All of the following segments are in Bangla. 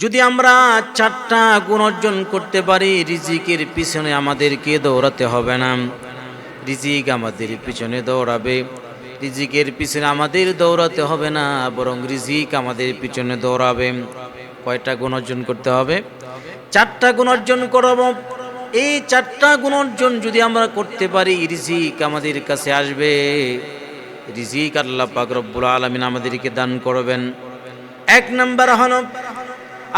যদি আমরা চারটা গুণ অর্জন করতে পারি, রিজিকের পিছনে আমাদেরকে দৌড়াতে হবে না। রিজিক আমাদের পিছনে দৌড়াবে। রিজিকের পিছনে আমাদের দৌড়াতে হবে না, বরং রিজিক আমাদের পিছনে দৌড়াবে। কয়টা গুণ অর্জন করতে হবে? চারটা গুণ অর্জন করব। এই চারটা গুণ অর্জন যদি আমরা করতে পারি, রিজিক আমাদের কাছে আসবে। রিজিক আল্লাহ পাক রব্বুল আলমিন আমাদেরকে দান করবেন। এক নম্বর হল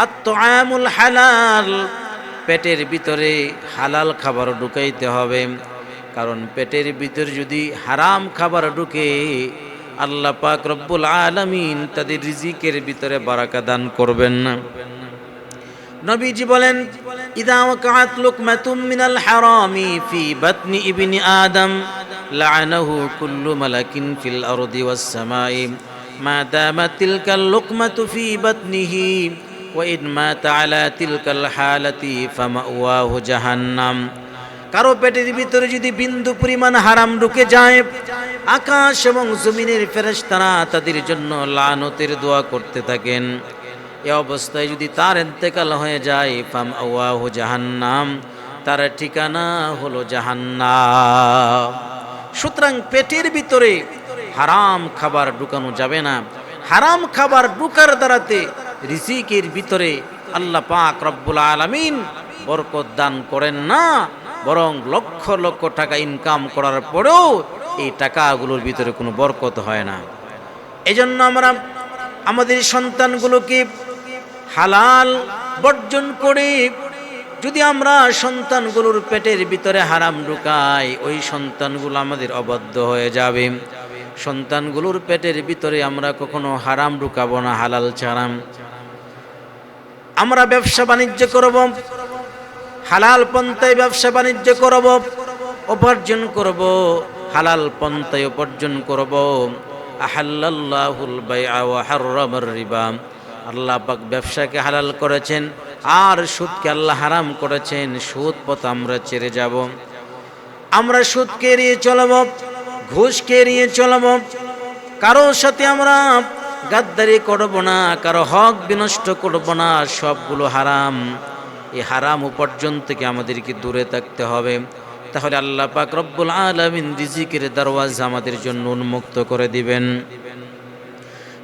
আত্মামুল হালাল। পেটের ভিতরে হালাল খাবার ঢুকাইতে হবে। কারণ পেটের ভিতরে যদি হারাম খাবার ঢুকে, আল্লাহ পাক রব্বুল আলমিন তাদের রিজিকের ভিতরে বারাকা দান করবেন না। নবীজি বলেন, ইদা ওয়াকাত লুকমাতুম মিনাল হারামি ফি বাতনি ইবনি আদম লাআনাহু কুল্লু মালাকিন ফিল আরদি ওয়াস সামাই, মা দামাত তিলকাল লুকমাতু ফি বাতনিহি। ওয়া ইন মাতা আলা তিলকাল হালাতি ফামাওয়াহু জাহান্নাম কারও পেটের ভিতরে যদি বিন্দু পরিমাণ হারাম ঢুকে যায়, আকাশ এবং জমিনের ফেরেশতারা তাদের জন্য লানতের দোয়া করতে থাকেন। এ অবস্থায় যদি তার এন্তেকাল হয়ে যায় ফাম আওয়াহু জাহান্নাম, তার ঠিকানা হলো জাহান্নাম। সুতরাং পেটের ভিতরে হারাম খাবার ঢুকানো যাবে না। হারাম খাবার ঢুকার দ্বারাতে রিজিকের ভিতরে আল্লাহ পাক রব্বুল আলামিন বরকত দান করেন না, বরং লক্ষ লক্ষ টাকা ইনকাম করার পরেও এই টাকাগুলোর ভিতরে কোনো বরকত হয় না। এজন্য আমরা আমাদের সন্তানগুলোকে হালাল বর্জন করে যদি আমরা সন্তানগুলোর পেটের ভিতরে হারাম ঢুকাই, ওই সন্তানগুলো আমাদের অবদ্ধ হয়ে যাবে। সন্তানগুলোর পেটের ভিতরে আমরা কখনো হারাম ঢুকাবো না, হালাল ছাড়াম। আমরা ব্যবসা বাণিজ্য করব, হালাল পন্থায় ব্যবসা বাণিজ্য করব, উপার্জন করব, হালাল পন্থায় উপার্জন করব। আহাল্লাহুল হাররামার রিবা। আল্লাহ পাক ব্যবসাকে হালাল করেছেন, আর সুদকে আল্লাহ হারাম করেছেন, সুদ পথ আমরা ছেড়ে যাব। আমরা সুদকে এড়িয়ে চলব ঘুষকে এড়িয়ে চলব, কারোর সাথে আমরা গাদ্দারি করব না, কারও হক বিনষ্ট করব না, সবগুলো হারাম। এই হারাম উপার্জন থেকে আমাদেরকে দূরে থাকতে হবে। তাহলে আল্লাহ পাক রব্বুল আলমিন রিজিকের দরওয়াজা আমাদের জন্য উন্মুক্ত করে দিবেন।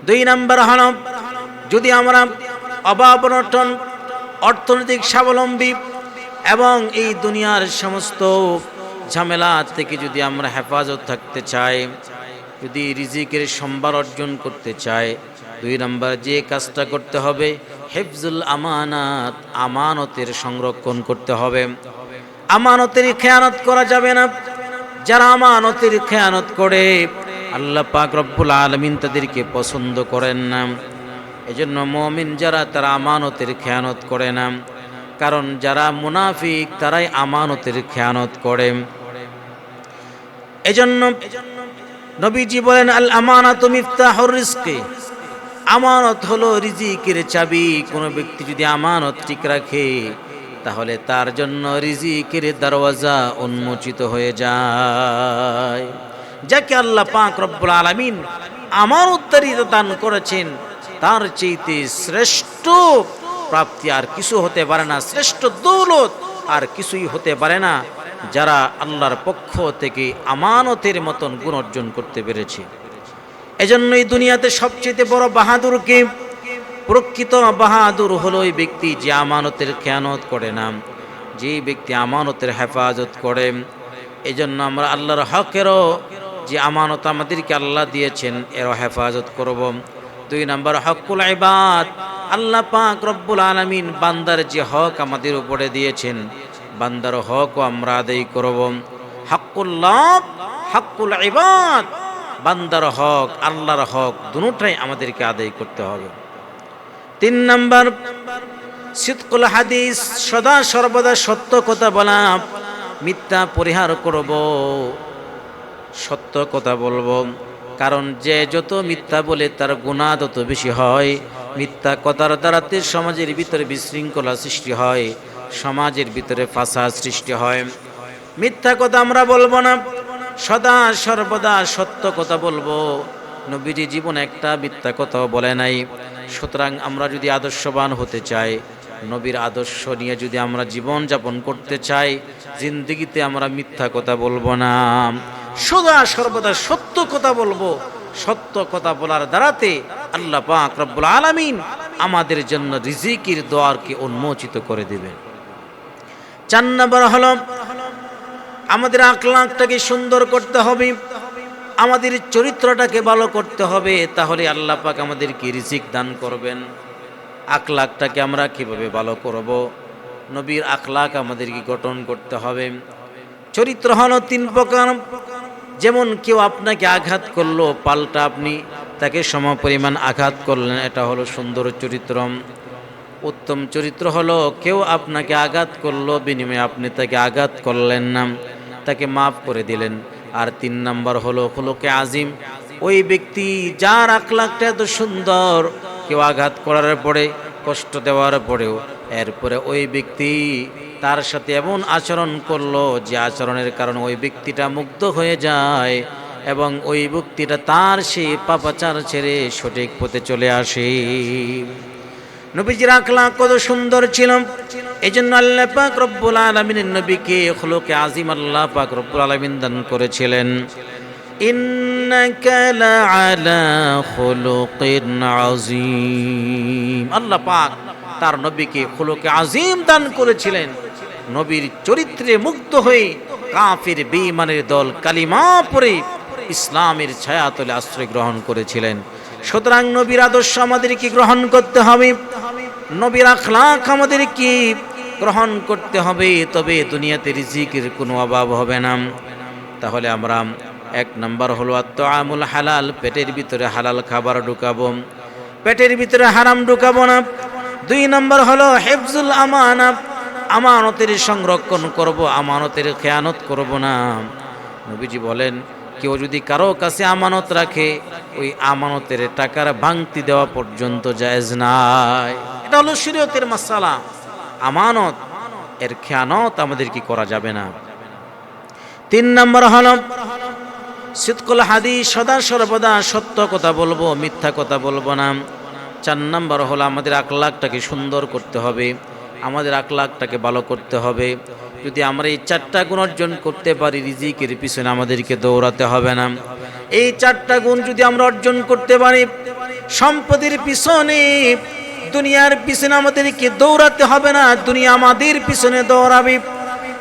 দুই নাম্বার হল, যদি আমরা অভাব অনটন, অর্থনৈতিক স্বাবলম্বী এবং এই দুনিয়ার সমস্ত ঝামেলা থেকে যদি আমরা হেফাজত থাকতে চাই যদি রিজিকের সম্বার অর্জন করতে চায়, দুই নাম্বার যে কাজটা করতে হবে, হেফজুল আমানাত, আমানতের সংরক্ষণ করতে হবে। আমানতের খেয়ানত করা যাবে না। যারা আমানতের খেয়ানত করে, আল্লাহ পাক রব্বুল আলমিন তাদেরকে পছন্দ করেন না। এজন্য মমিন যারা, তারা আমানতের খেয়ানত করে না। কারণ যারা মুনাফিক, তারাই আমানতের খেয়ানত করে। এজন্য নবীজি বলেন, আল আমানাত মিফতাহুর রিজকি। আমানত হলো রিজিকের চাবি। কোনো ব্যক্তি যদি আমানত ঠিক রাখে, তাহলে তার জন্য রিজিকের দরওয়াজা উন্মোচিত হয়ে যায়। যাকে আল্লাহ পাক রব্বুল আলামিন আমার উত্তরিত দান করেছেন, তার চেয়েতে শ্রেষ্ঠ প্রাপ্তি আর কিছু হতে পারে না। শ্রেষ্ঠ দৌলত আর কিছুই হতে পারে না। যারা আল্লাহর পক্ষ থেকে আমানতের মতন গুণ অর্জন করতে পেরেছে। এজন্য এই দুনিয়াতে সবচেয়ে বড় বাহাদুরকে প্রকৃত বাহাদুর হলো ওই ব্যক্তি যে আমানতের খেয়ানত করে না। যে ব্যক্তি আমানতের হেফাজত করে। এজন্য আমরা আল্লাহর হকেরও যে আমানত আমাদেরকে আল্লাহ দিয়েছেন, এরও হেফাজত করব। দুই নম্বর, হকুল ইবাদ। আল্লাহ পাক রব্বুল আলমিন বান্দার যে হক আমাদের উপরে দিয়েছেন। বান্দার হকও আমরা আদায় করব। হাক্কুল্লাহ হাক্কুল ইবাদ। বান্দার হক, আল্লাহর হক দুটাই আমাদেরকে আদায় করতে হবে। তিন নম্বর সিতকুল হাদিস, সদা সর্বদা সত্য কথা বলা, মিথ্যা পরিহার করব। সত্য কথা বলব। কারণ যে যত মিথ্যা বলে তার গুণা তত বেশি হয়। মিথ্যা কথার দ্বারাতে সমাজের ভিতরে বিশৃঙ্খলা সৃষ্টি হয়। সমাজের ভিতরে ফাঁসা সৃষ্টি হয়। মিথ্যা কথা আমরা বলব না। সদা সর্বদা সত্য কথা বলব। নবীজি জীবন একটা মিথ্যা কথাও বলে নাই। সুতরাং আমরা যদি আদর্শবান হতে চাই, নবীর আদর্শ নিয়ে যদি আমরা জীবন যাপন করতে চাই, জিন্দগিতে আমরা মিথ্যা কথা বলব না। সদা সর্বদা সত্য কথা বলব। সত্য কথা বলার দ্বারাতে আল্লাহ পাক রব্বুল আলামিন আমাদের জন্য রিজিকির দোয়ারকে উন্মোচিত করে দিবেন। চার নম্বর হলো, আমাদের আখলাকটাকে সুন্দর করতে হবে, আমাদের চরিত্রটাকে ভালো করতে হবে, তাহলে আল্লাহ পাক আমাদেরকে রিজিক দান করবেন। আখলাকটাকে আমরা কীভাবে ভালো করব? নবীর আখলাক আমাদেরকে গঠন করতে হবে। চরিত্র হলো তিন প্রকার, যেমন কেউ আপনাকে আঘাত করল, পাল্টা আপনি তাকে সমপরিমাণ আঘাত করলেন, এটা হলো সুন্দর চরিত্র। উত্তম চরিত্র হলো, কেউ আপনাকে আঘাত করল, বিনিময়ে আপনি তাকে আঘাত করলেন না, তাকে মাফ করে দিলেন। আর তিন নাম্বার হলো হলোকে আজিম। ওই ব্যক্তি যার আখলাকটা এত সুন্দর, কেউ আঘাত করার পরে, কষ্ট দেওয়ার পরেও, এরপরে ওই ব্যক্তি তার সাথে এমন আচরণ করল যে আচরণের কারণে ওই ব্যক্তিটা মুগ্ধ হয়ে যায় এবং ওই ব্যক্তিটা তার সেই পাপাচার ছেড়ে সঠিক পথে চলে আসে। নবীজির আখলাক কত সুন্দর ছিল। এই জন্য আল্লাহ পাক রব্বুল আলমিনের নবীকে হলোকে আজিম আল্লাহ পাক রব্বুল আলমিন দান করেছিলেন। আল্লাহ পাক তার নবীকে খুলুকে আজিম দান করেছিলেন। নবীর চরিত্রে মুক্ত হয়ে কাফির বেঈমানের দল কালিমা পরে ইসলামের ছায়াতলে আশ্রয় গ্রহণ করেছিলেন। সুতরাং নবীর আদর্শ আমাদেরকে গ্রহণ করতে হবে। নবীর আখলাক আমাদেরকে গ্রহণ করতে হবে। তবে দুনিয়াতে রিজিকের কোনো অভাব হবে না। তাহলে আমরা এক নাম্বার হলো আত্মআমুল হালাল, পেটের ভিতরে হালাল খাবার ঢুকাবো। পেটের ভিতরে হারাম ঢুকাবো না। দুই নম্বর হলো হেফজুল আমানা, আমানতের সংরক্ষণ করব, আমানতের খেয়ানত করব না। নবীজি বলেন কেউ যদি কারও কাছে আমানত রাখে, ওই আমানতের টাকার ভাঙতি দেওয়া পর্যন্ত জায়েজ নাই। এটা হলো শরীয়তের মাসালা। আমানত, এর খেয়ানত আমাদের কি করা যাবে না? তিন নম্বর হলো শীতকল হাদি সদা সর্বদা সত্য কথা বলব, মিথ্যা কথা বলব না। চার নম্বর হলো, আমাদের আখলাকটাকে সুন্দর করতে হবে, আমাদের আখলাকটাকে ভালো করতে হবে। যদি আমরা এই চারটা গুণ অর্জন করতে পারি, রিজিকের পিছনে আমাদেরকে দৌড়াতে হবে না। এই চারটা গুণ যদি আমরা অর্জন করতে পারি, সম্পদের পিছনে, দুনিয়ার পিছনে আমাদেরকে দৌড়াতে হবে না, দুনিয়া আমাদের পিছনে দৌড়াবে।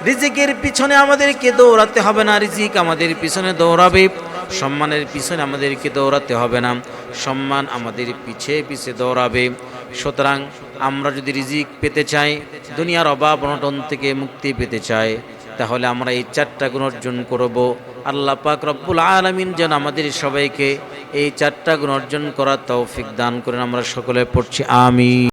রিজিকের পিছনে আমাদেরকে দৌড়াতে হবে না, রিজিক আমাদের পিছনে দৌড়াবে। সম্মানের পিছনে আমাদেরকে দৌড়াতে হবে না, সম্মান আমাদের পিছে পিছে দৌড়াবে। সুতরাং আমরা যদি রিজিক পেতে চাই, দুনিয়ার অভাব অনটন থেকে মুক্তি পেতে চাই, তাহলে আমরা এই চারটা গুণ অর্জন করব। আল্লাহ পাক রব্বুল আলমিন যেন আমাদের সবাইকে এই চারটা গুণ অর্জন করার তৌফিক দান করেন। আমরা সকলে পড়ছি আমি